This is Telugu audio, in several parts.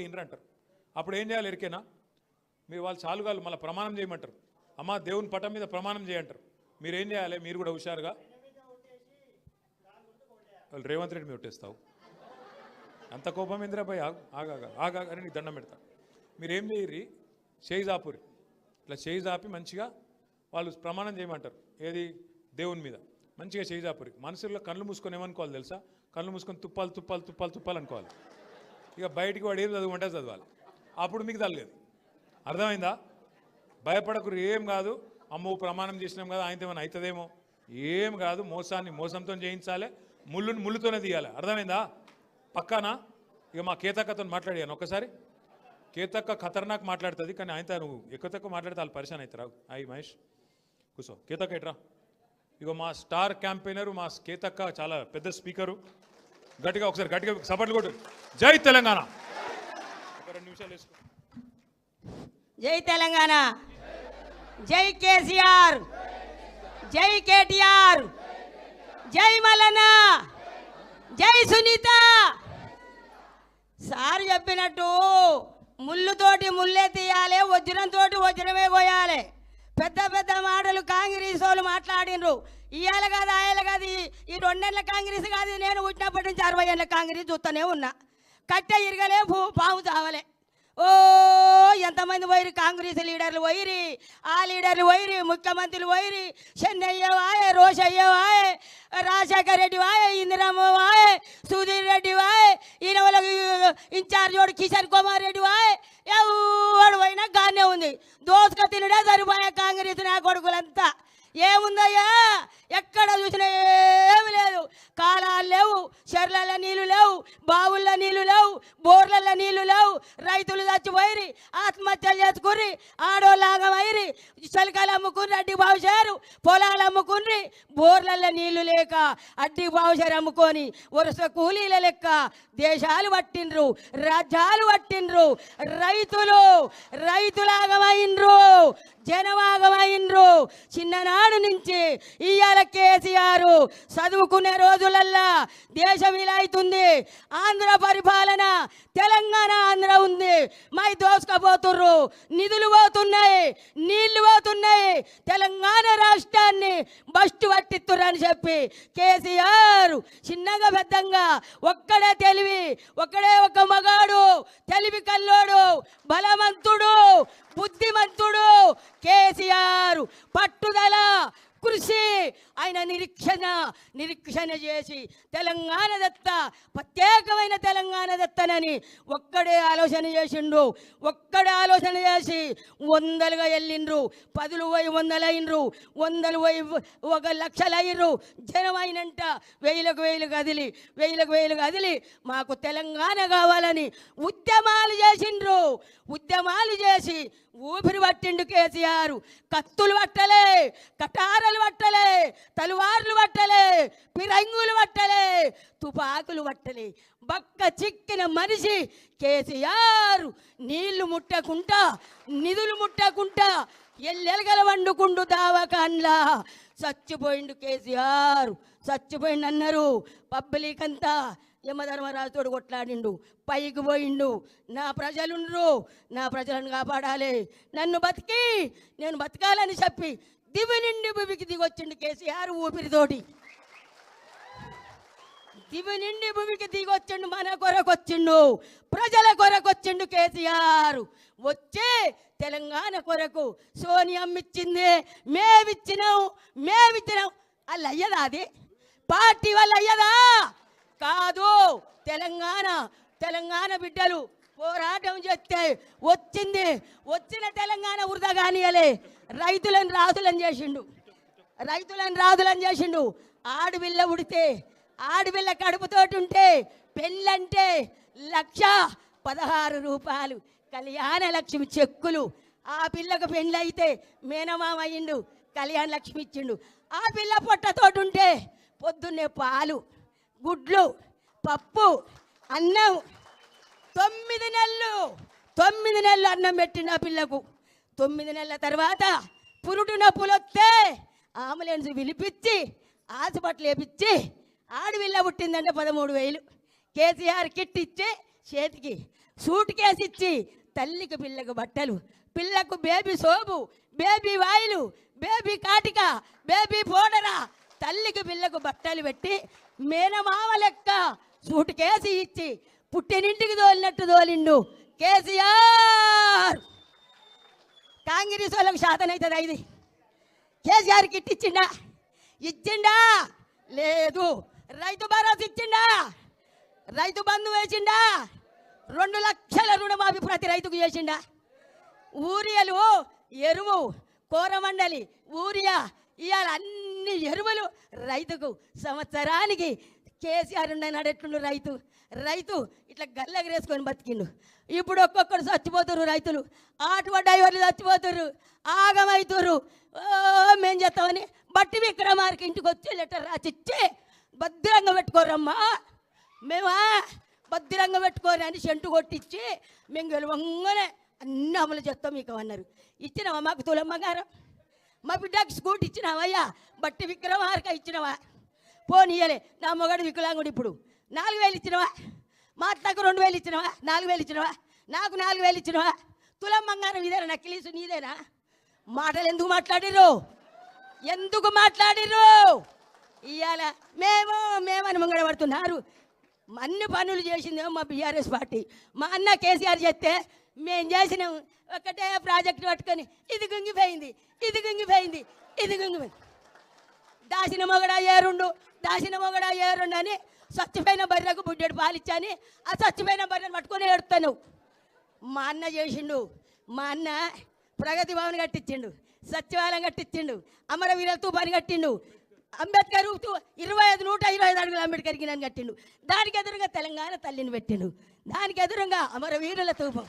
ఇండ్రు అంటారు? అప్పుడు ఏం చేయాలి ఎరికేనా? మీరు వాళ్ళు చాలుగాలు మళ్ళీ ప్రమాణం చేయమంటారు. అమ్మ దేవుని పటం మీద ప్రమాణం చేయంటారు. మీరు ఏం చేయాలి? మీరు కూడా హుషారుగా? వాళ్ళు రేవంత్ రెడ్డి మీద ఒట్టేస్తావు. అంత కోపం ఇందిరాబాయ్ ఆగాగా ఆగాగా అని నీకు దండం పెడతా. మీరేం చేయర్రి? చేయి జాపురి ఇట్లా చేయి జాపి మంచిగా వాళ్ళు ప్రమాణం చేయమంటారు. ఏది? దేవుని మీద. మంచిగా చేయి జాపురి మనసులో కళ్ళు మూసుకొని ఏమనుకోవాలి తెలుసా? కళ్ళు మూసుకొని తుప్పాలు తుప్పాలు తుప్పాలు తుప్పాలు అనుకోవాలి. ఇక బయటికి వాడు ఏం చదువుకుంటే చదవాలి. అప్పుడు మీకు తగ్గలేదు అర్థమైందా? భయపడకురు ఏం కాదు. అమ్మో ప్రమాణం చేసినాం కదా ఆయనతో ఏమైనా అవుతుందేమో? ఏం కాదు. మోసాన్ని మోసంతో చేయించాలి ముళ్ళుని ముళ్ళుతోనే తీయాలి. అర్థమైందా? పక్కానా? ఇక మా కేతక్కతో మాట్లాడాను ఒకసారి కేతక్క ఖతర్నాక్ మాట్లాడుతుంది కానీ ఆయనతో నువ్వు ఎక్కువ తక్కువ మాట్లాడితే వాళ్ళు పరిశాన్ అవుతారు. అయ్యి మహేష్. కూర్చో. కేతక్క ఎట్రా? ఇగో మా స్టార్ క్యాంపెయినరు మా కేతక్క చాలా పెద్ద స్పీకరు. గట్టిగా ఒకసారి గట్టిగా సపోర్ట్లు కొట్టు. జై తెలంగాణ. రెండు నిమిషాలు వేసుకో. జై తెలంగాణ. జై కేసీఆర్. జై కేటీఆర్. జై మలన జై సునీత. సార్ చెప్పినట్టు ముళ్ళుతోటి ముల్లే తీయాలి వజ్రంతో వజ్రమే కోయాలి పెద్ద పెద్ద మాటలు కాంగ్రెస్ వాళ్ళు మాట్లాడినరు ఇవాళ కాదు ఆయన కాదు. ఈ- ఈ రెండేళ్ళ కాంగ్రెస్ కాదు. నేను పుట్టినప్పటి నుంచి అరవై ఏళ్ళ కాంగ్రెస్ చూస్తూనే ఉన్నా. కట్టె ఇరగలే భూ పాము చావలే. ఓ ఎంతమంది పోయిరి కాంగ్రెస్ లీడర్లు పోయిరి ఆ లీడర్లు పోయిరి ముఖ్యమంత్రులు పోయిరి చెన్నయ్య వాయే రోషయ్య వాయే రాజశేఖర్ రెడ్డి వాయే ఇందిరమ్మ వాయే సుధీర్ రెడ్డి వాయే ఈయన ఇన్ఛార్జ్ వాడు కిషన్ కుమార్ రెడ్డి వాయే. ఎవడు పోయినా గానే ఉంది. దోసుక తినడే సరిపోయా కాంగ్రెస్ నా కొడుకులంతా. ఏముందయ్యా? ఎక్కడ చూసినా ఏమి లేదు. కాలాలు లేవు చెర్లలో నీళ్ళు లేవు బావుల్లో నీళ్ళు లేవు బోర్లలో నీళ్ళు లేవు. రైతులు చచ్చిపోయి ఆత్మహత్యలు చేసుకుర్రి ఆడోళ్ళాగమైరి చలికాలు అమ్ముకుని అడ్డి బావుశారు పొలాలు అమ్ముకుని బోర్లలో నీళ్ళు లేక అడ్డి బావుశారు అమ్ముకొని వరుస కూలీల లెక్క దేశాలు పట్టిండ్రు రాజ్యాలు పట్టిండ్రు. రైతులు రైతులాగమైండ్రు జనవాగమైండ్రు. చిన్ననాడు నుంచి ఇయ్యాల కేసీఆర్ చదువుకునే రోజులల్లా దేశం ఇలా అవుతుంది. ఆంధ్ర పరిపాలన తెలంగాణ ఆంధ్ర ఉంది. మై దోసుకపోతుర్రు. నిధులు పోతున్నాయి నీళ్ళు పోతున్నాయి. తెలంగాణ రాష్ట్రాన్ని బస్టు పట్టిత్తురు అని చెప్పి కేసీఆర్ చిన్నగా పెద్దంగా ఒక్కడే తెలివి ఒక్కడే ఒక మగాడు తెలివి కల్లోడు బలవంతుడు బుద్ధిమంతుడు కేసీఆర్ పట్టుదల కృషి ఆయన నిరీక్షణ నిరీక్షణ చేసి తెలంగాణ దత్త ప్రత్యేకమైన తెలంగాణ దత్తనని ఒక్కడే ఆలోచన చేసిండ్రు ఒక్కడే ఆలోచన చేసి వందలుగా వెళ్ళిండ్రు పదులు పోయి వందలు వందలు పోయి ఒక లక్షలు జనం అయినంట వేలకు వేలు కదిలి వెయ్యిలకు వేలు కదిలి మాకు తెలంగాణ కావాలని ఉద్యమాలు చేసిండ్రు. ఉద్యమాలు చేసి ఊపిరి పట్టిండు కేసీఆర్. కత్తులు పట్టలే కటారలు పట్టలే తలువార్లు పట్టలే పిరంగులు పట్టలే తుపాకులు పట్టలే. బక్క చిక్కిన మనిషి కేసీఆర్ నీళ్ళు ముట్టకుంటా నిధులు ముట్టకుంటా ఎల్లెలగల వండుకుండు దావకాన్లా. చచ్చిపోయిండు కేసీఆర్ చచ్చిపోయిండు అన్నారు. పబ్లిక్ అంతా యమధర్మరాజుతోడు కొట్లాడిండు. పైకి పోయిండు. నా ప్రజలుండ్రు నా ప్రజలను కాపాడాలి. నన్ను బతికి నేను బతకాలని చెప్పి దివి నిండి భూమికి దిగొచ్చిండు కేసీఆర్ ఊపిరితోటి. దివి నిండి భూమికి దిగొచ్చిండు మన కొరకొచ్చిండు ప్రజల కొరకొచ్చిండు కేసీఆర్. వచ్చే తెలంగాణ కొరకు సోనియమ్మిచ్చింది మేమిచ్చినాం మేమిచ్చినాం. అల్ల అయ్యదా అది? పార్టీ వల్ల అయ్యదా? కాదు తెలంగాణ తెలంగాణ బిడ్డలు. పోరాటం చేస్తే వచ్చింది. వచ్చిన తెలంగాణ వృధా కానియలే. రైతులను రాజులను చేసిండు. రైతులను రాజులను చేసిండు. ఆడపిల్ల ఉడితే ఆడపిల్ల కడుపుతోటి ఉంటే పెళ్ళంటే లక్ష పదహారు రూపాయలు. కళ్యాణ లక్ష్మి చెక్కులు. ఆ పిల్లకు పెళ్ళైతే మేనమామ అయ్యిండు కళ్యాణ లక్ష్మి ఇచ్చిండు. ఆ పిల్ల పొట్టతోటి ఉంటే పొద్దున్నే పాలు గుడ్లు పప్పు అన్నం తొమ్మిది నెలలు తొమ్మిది నెలలు అన్నం పెట్టిన పిల్లకు. తొమ్మిది నెలల తర్వాత పురుటు నొప్పులు వస్తే అంబులెన్స్ పిలిపించి హాస్పిటల్ వేపించి ఆడవిల్ల పుట్టిందంటే పదమూడు వేలు. కేసీఆర్ కిట్ ఇచ్చి చేతికి సూట్ కేసు ఇచ్చి తల్లికి పిల్లకు బట్టలు పిల్లకు బేబీ సోపు బేబీ వాయిలు బేబీ కాటిక బేబీ పౌడరా తల్లికి పిల్లకు బట్టలు పెట్టి మేనమామ లెక్క సూట్ కేసు ఇచ్చి పుట్టినింటికి తోలినట్టు తోలిండు. కేసీఆర్! కాంగ్రెస్ వాళ్ళకు శాతం అవుతుంది ఇది కేసీఆర్కి ఇట్టిచ్చిండా? ఇచ్చిండా? లేదు. రైతు భరోసా ఇచ్చిండా? రైతు బంధు వేసిండా? రెండు లక్షల రుణమాఫీ ప్రతి రైతుకు చేసిండా? ఊరియలు ఎరువు కోరమండలి ఊరియా ఇవాళ అన్ని ఎరువులు రైతుకు సంవత్సరానికి కేసీఆర్ నడెట్టుండు రైతు? రైతు ఇట్లా గల్లెగరేసుకొని బతికిండు. ఇప్పుడు ఒక్కొక్కరు చచ్చిపోతున్నారు రైతులు. ఆటో డ్రైవర్లు చచ్చిపోతురు ఆగమవుతురు ఓ మేం చేస్తామని బట్టి విక్రమార్కి ఇంటికి వచ్చి లెటర్ రాసిచ్చి భద్రంగా పెట్టుకోరమ్మా మేమా భద్రంగా పెట్టుకోరు అని చెంటు కొట్టించి మేము గెలవంగానే అన్ని అమలు చేస్తాం మీకు అన్నారు. ఇచ్చినావా మాకు తులమ్మ గారు మా బిడ్డకి స్కూటీ ఇచ్చినావయ్యా బట్టి విక్రమార్క ఇచ్చినవా? పోనీయలే నా మొగడు వికలాంగుడు ఇప్పుడు. నాలుగు వేలు ఇచ్చినవా? మా అత్తకు రెండు వేలు ఇచ్చినవా? నాలుగు వేలు ఇచ్చినవా? నాకు నాలుగు వేలు ఇచ్చినవా? తులం బంగారం ఇదేనా? నక్కిలీసు నీదేనా? మాటలు ఎందుకు మాట్లాడిర్రు? ఎందుకు మాట్లాడిర్రు? ఇవాళ మేము మేమని ముంగడ పడుతున్నారు. అన్ని పనులు చేసిందేమో మా బీఆర్ఎస్ పార్టీ. మా అన్న కేసీఆర్ చెప్తే మేము చేసినాం ఒకటే ప్రాజెక్ట్ పట్టుకొని ఇది గుంగిపోయింది ఇది గుంగిపోయింది ఇది గుంగిపోయింది. దాసిన మొగడ ఏరుండు దాసిన మొగడ ఏరుండు అని స్వచ్ఛమైన బర్రెకు బుడ్డెడు పాలిచ్చాని ఆ స్వచ్ఛమైన బర్రెను పట్టుకొని ఏడుతాను మా అన్న చేసిండు మా అన్న ప్రగతి భవన్ కట్టించిండు సచివాలయం కట్టించిండు అమరవీర తూపాని కట్టిండు అంబేద్కర్ ఇరవై ఐదు నూట ఇరవై ఐదు అడుగులు అంబేద్కర్ గిన్నెని కట్టిండు. దానికి ఎదురుగా తెలంగాణ తల్లిని పెట్టిండు. దానికి ఎదురుగా అమరవీరుల తూపం.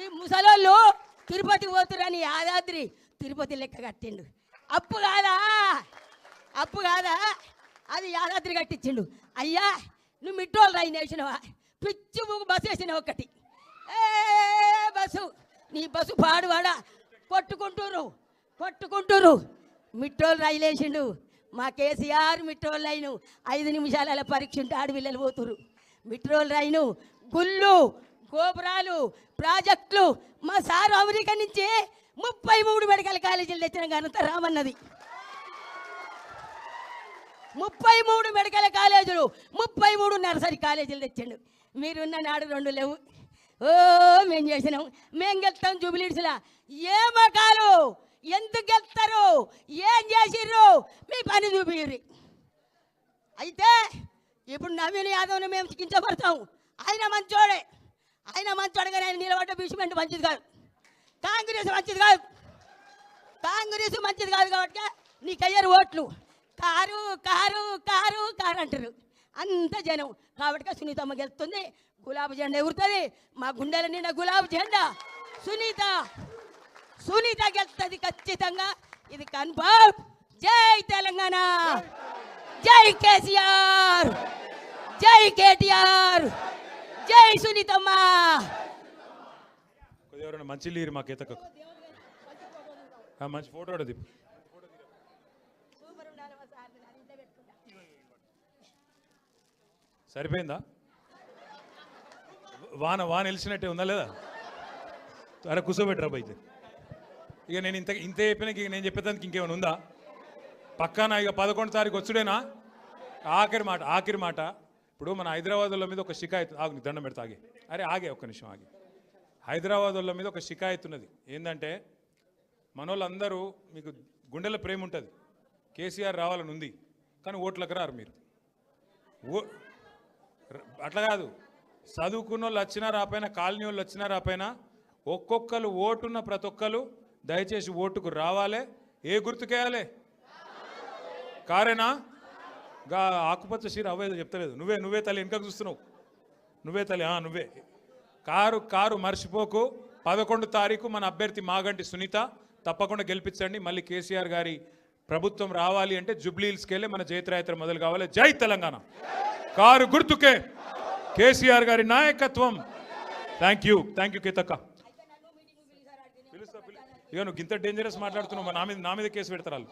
ఈ ముసలోళ్ళు తిరుపతి పోతురని యాదాద్రి తిరుపతి లెక్క కట్టిండు. అప్పు కాదా? అప్పు కాదా? అది యాదాద్రి కట్టించిండు. అయ్యా నువ్వు మిట్రోల్ రైన్ వేసినవా పిచ్చి ముగ్గు బస్సు వేసినావు ఒకటి ఏ బస్సు నీ బస్సు పాడువాడా? కొట్టుకుంటూరు కొట్టుకుంటూరు మిట్రోల్ రైలు వేసిండు మా కేసీఆర్ మిట్రోల్ రైను ఐదు నిమిషాల పరీక్ష ఉంటే ఆడపిల్లలు పోతురు మిట్రోల్ రైను గుళ్ళు గోపురాలు ప్రాజెక్టులు మా సారు అమెరికా నుంచి ముప్పై మూడు మెడికల్ కాలేజీలు తెచ్చిన ఘనత రామన్నది. ముప్పై మూడు మెడికల్ కాలేజీలు ముప్పై మూడు నర్సరీ కాలేజీలు తెచ్చిండు. మీరున్న నాడు రెండు లేవు. ఓ మేము చేసినాం. మేము గెలుస్తాం జూబిలీడ్స్లా ఏ మకాలు ఎందుకు గెలుస్తారు? ఏం చేసిర్రు? మీ పని చూపిర్రి అయితే ఇప్పుడు నవీన్ యాదవ్ని మేము చికించబడతాం ఆయన మంచోడే. ఆయన మంచోడు కానీ ఆయన నిలబడ్డ బీచ్మెంట్ మంచిది కాదు. కాంగ్రెస్ మంచిది కాదు. కాంగ్రెస్ మంచిది కాదు కాబట్టి నీకు అయ్యారు ఓట్లు. కారు కారు కారు కారు అంటారు. అంత జనం. కాబట్టి సునీతమ్మ గెలుస్తుంది గులాబీ జెండా ఎగురుతుంది. మా గుండెల నిండా గులాబీ జెండా. సునీత సునీత గెలుస్తుంది ఖచ్చితంగా. ఇది కన్ఫర్మ్. జై తెలంగాణ. జై కేసీఆర్. జై కేటీఆర్. జై సునీతమ్మ. మంచి లేరు మా కేతకు మంచి ఫోటో దిప్పు సరిపోయిందా? వాన వాన వెలిసినట్టే ఉందా లేదా? అరే కూర్చోబెట్టరా అయితే ఇక నేను ఇంత ఇంత చెప్పినాక ఇక నేను చెప్పేదానికి ఇంకేమైనా ఉందా? పక్కాన ఇక పదకొండు తారీఖు వచ్చుడేనా? ఆఖరి మాట ఆఖరి మాట. ఇప్పుడు మన హైదరాబాద్ వాళ్ళ మీద ఒక షికాయత్ ఆగు దండం పెడతా ఆగి. అరే ఆగే ఒక్క నిమిషం ఆగి. హైదరాబాద్ వాళ్ళ మీద ఒక షికాయత్ ఉన్నది. ఏంటంటే మనోళ్ళందరూ మీకు గుండెల ప్రేమ ఉంటుంది. కేసీఆర్ రావాలని ఉంది కానీ ఓట్లకు రారు మీరు. ఓ అట్లా కాదు. చదువుకున్న వాళ్ళు వచ్చినా రాపోయినా కాలనీ వాళ్ళు వచ్చినా రాపోయినా ఒక్కొక్కరు ఓటున్న ప్రతి ఒక్కరు దయచేసి ఓటుకు రావాలి. ఏ గుర్తుకేయాలి? కారేనా? గా ఆకుపచ్చ చీర అవ్వేదో చెప్తలేదు. నువ్వే నువ్వే తల్లి వెనకకు చూస్తున్నావు. నువ్వే తల్లి ఆ, నువ్వే. కారు కారు మర్చిపోకు. పదకొండు తారీఖు మన అభ్యర్థి మాగంటి సునీత. తప్పకుండా గెలిపించండి. మళ్ళీ కేసీఆర్ గారి ప్రభుత్వం రావాలి అంటే జుబ్లీహిల్స్కి వెళ్ళి మన జైత్రయాత్ర మొదలు కావాలి. జై తెలంగాణ! కారు గుర్తుకే. కేసీఆర్ గారి నాయకత్వం. థ్యాంక్ యూ థ్యాంక్ యూ కేతక్క ఇక నువ్వు ఇంత డేంజరస్ మాట్లాడుతున్నావు నా మీద నా మీద కేసు పెడతారు